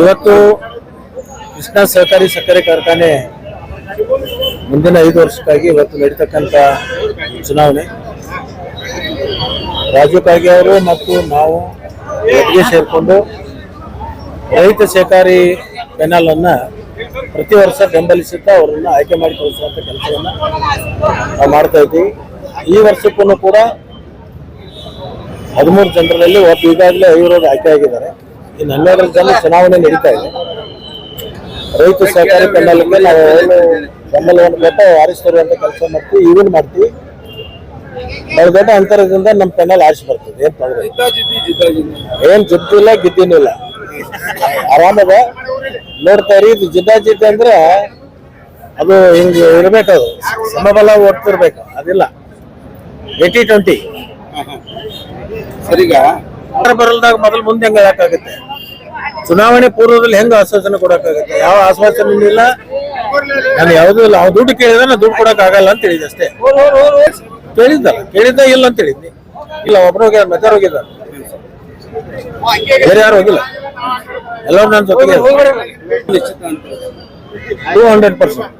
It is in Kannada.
ಇವತ್ತು ಕೃಷ್ಣ ಸಹಕಾರಿ ಸಕ್ಕರೆ ಕಾರ್ಖಾನೆ ಮುಂದಿನ ಐದು ವರ್ಷಕ್ಕಾಗಿ ಇವತ್ತು ನಡೀತಕ್ಕಂಥ ಚುನಾವಣೆ. ರಾಜು ಖಾರ್ಗೆ ಅವರು ಮತ್ತು ನಾವು ಒಟ್ಟಿಗೆ ಸೇರಿಕೊಂಡು ರೈತ ಸಹಕಾರಿ ಪೆನಲ್ ಅನ್ನ ಪ್ರತಿ ವರ್ಷ ಬೆಂಬಲಿಸುತ್ತಾ ಅವರನ್ನ ಆಯ್ಕೆ ಮಾಡಿ ಕಳಿಸುವಂತ ಕೆಲಸವನ್ನ ನಾವು ಮಾಡ್ತಾ ಇದ್ದೀವಿ. ಈ ವರ್ಷಕ್ಕೂ ಕೂಡ ಹದಿಮೂರು ಜನರಲ್ಲಿ ಒಟ್ಟು ಈಗಾಗಲೇ ಐವರು ಆಯ್ಕೆ ಆಗಿದ್ದಾರೆ. ಇನ್ನು ಹನ್ನೆರಡು ಜನ ಚುನಾವಣೆ ನಡೀತಾ ಇದೆ. ರೈತ ಸಹಕಾರಿ ಬೆಂಬಲಕ್ಕೆ ನಾವು ಬೆಂಬಲವನ್ನು ಕೊಟ್ಟು ಅಂತ ಕೆಲಸ ಮಾಡ್ತೀವಿ ಇವನ್ ಮಾಡ್ತೀವಿ. ನಾವು ದೊಡ್ಡ ಅಂತರದಿಂದ ನಮ್ಮ ಪೆಂಡಲ್ ಆರಿಸಿ ಬರ್ತದೆ, ಏನ್ ತೊಂದ್ರೆ. ಏನ್ ಜಿದ್ದಿಲ್ಲ ಗಿದ್ದಿನಿಲ್ಲ ಆರಾಮದ? ನೋಡ್ತಾ ಇರಿ, ಇದು ಜಿದ್ದ ಜಿದ್ದ ಅಂದ್ರೆ ಅದು ಹಿಂಗೆ ಇರ್ಬೇಕು ಅದು. ಸಮಬಲ ಓಡ್ತಿರ್ಬೇಕು ಅದಿಲ್ಲ. ಏಟಿ ಟ್ವೆಂಟಿ ಸರಿಗ? ಬರಲ್ದಾಗ ಮೊದಲು ಮುಂದೆ ಹೆಂಗ ಹೇಳಕ್ಕಾಗುತ್ತೆ? ಚುನಾವಣೆ ಪೂರ್ವದಲ್ಲಿ ಹೆಂಗ ಆಶ್ವಾಸನೆ ಕೊಡಕ್ಕಾಗುತ್ತೆ? ಯಾವ ಆಶ್ವಾಸನೆ ಇಲ್ಲ. ನಾನು ಯಾವುದೂ ಇಲ್ಲ. ಅವ್ ದುಡ್ಡು ಕೇಳಿದ್ರೆ ನಾನು ದುಡ್ಡು ಕೊಡಕ್ ಆಗಲ್ಲ ಅಂತ ಹೇಳಿದೆ ಅಷ್ಟೇ. ಕೇಳಿದ್ದಲ್ಲ. ಕೇಳಿದ್ದ ಇಲ್ಲ ಅಂತ ಹೇಳಿದ್ನಿ. ಇಲ್ಲ ಒಬ್ರು ಹೋಗ್ಯಾರ ಮೆಜಾರ್ ಹೋಗಿದ್ದಾರೆ ಬೇರೆ ಯಾರು ಹೋಗಿಲ್ಲ. ಎಲ್ಲರೂ ನನ್ನ ಜೊತೆಗೆ ಟೂ ಹಂಡ್ರೆಡ್ ಪರ್ಸೆಂಟ್